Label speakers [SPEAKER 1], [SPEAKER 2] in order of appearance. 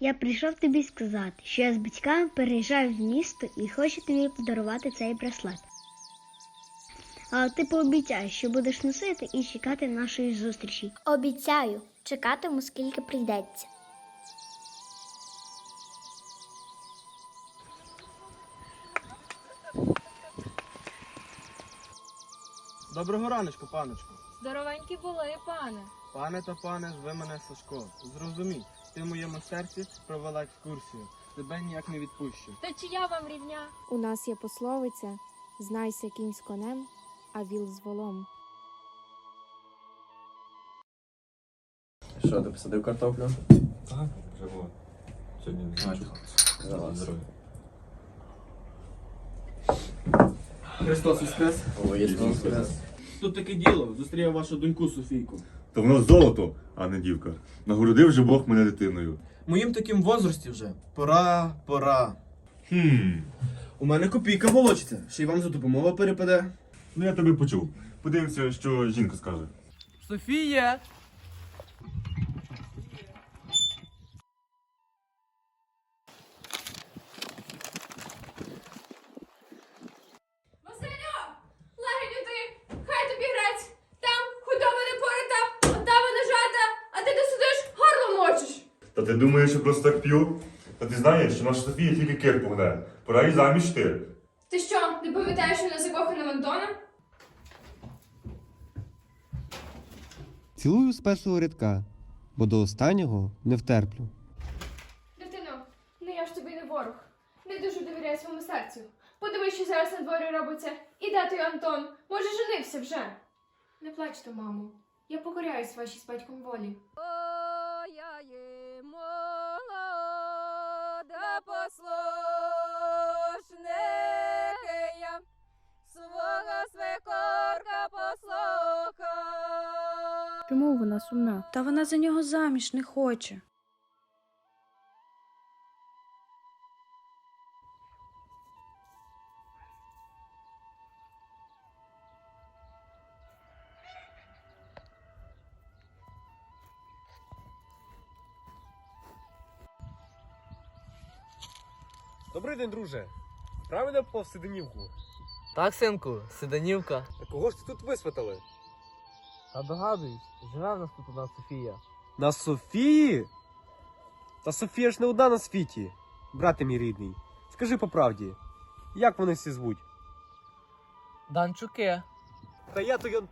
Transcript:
[SPEAKER 1] Я прийшов тобі сказати, що я з батьками переїжджаю в місто і хочу тобі подарувати цей браслет. Але ти пообіцяй, що будеш носити і чекати нашої зустрічі.
[SPEAKER 2] Обіцяю, чекатиму, скільки прийдеться.
[SPEAKER 3] Доброго раночку, паночку.
[SPEAKER 4] Здоровенькі були, пане.
[SPEAKER 3] Пане та пане, ви мене Сашко. Зрозумій, ти в моєму серці провела екскурсію. Тебе ніяк не відпущу.
[SPEAKER 4] Та чия вам рівня?
[SPEAKER 5] У нас є пословиця знайся кінь з конем, а віл з волом.
[SPEAKER 6] Що, ти посадив картоплю?
[SPEAKER 7] Так, вже було. Сьогодні.
[SPEAKER 6] За вас.
[SPEAKER 7] здоров'я.
[SPEAKER 3] Христос Воскрес.
[SPEAKER 6] Воістину
[SPEAKER 3] Тут таке діло. Зустрів вашу доньку Софійку.
[SPEAKER 7] То воно золото, а не дівка. Нагородив же Бог мене дитиною.
[SPEAKER 3] Моїм таким возрості вже. Пора, пора.
[SPEAKER 7] Хм.
[SPEAKER 3] У мене копійка волочиться. Ще й вам за допомогу перепаде.
[SPEAKER 7] Ну я тебе почув. Подивимося, що жінка скаже.
[SPEAKER 3] Софія!
[SPEAKER 7] Та ти думаєш, що просто так п'ю? Та ти знаєш, що наша Софія тільки кир погне. Пора й заміж ти.
[SPEAKER 4] Ти що, не пам'ятаєш, що не закохана в Антона?
[SPEAKER 8] Цілую з першого рядка, бо до останнього не втерплю.
[SPEAKER 4] Дитино, ну я ж тобі не ворог. Не дуже довіряй своєму серцю. Подивись, що зараз на дворі робиться. І де той Антон? Може, женився вже.
[SPEAKER 9] Не плачте, мамо. Я покоряюсь вашій з батьком волі.
[SPEAKER 5] Чому вона сумна? Та вона за нього заміж не хоче.
[SPEAKER 10] Добрий день, друже. Правильно по Сиденівку.
[SPEAKER 11] Так, синку, Сиданівка.
[SPEAKER 10] А кого ж ти тут висватали?
[SPEAKER 11] Та догадуюсь, живе в нас тут одна Софія.
[SPEAKER 10] На Софії? Та Софія ж не одна на світі. Брате мій рідний. Скажи по правді, як вони всі звуть?
[SPEAKER 11] Данчуки.
[SPEAKER 10] Та я той Антон.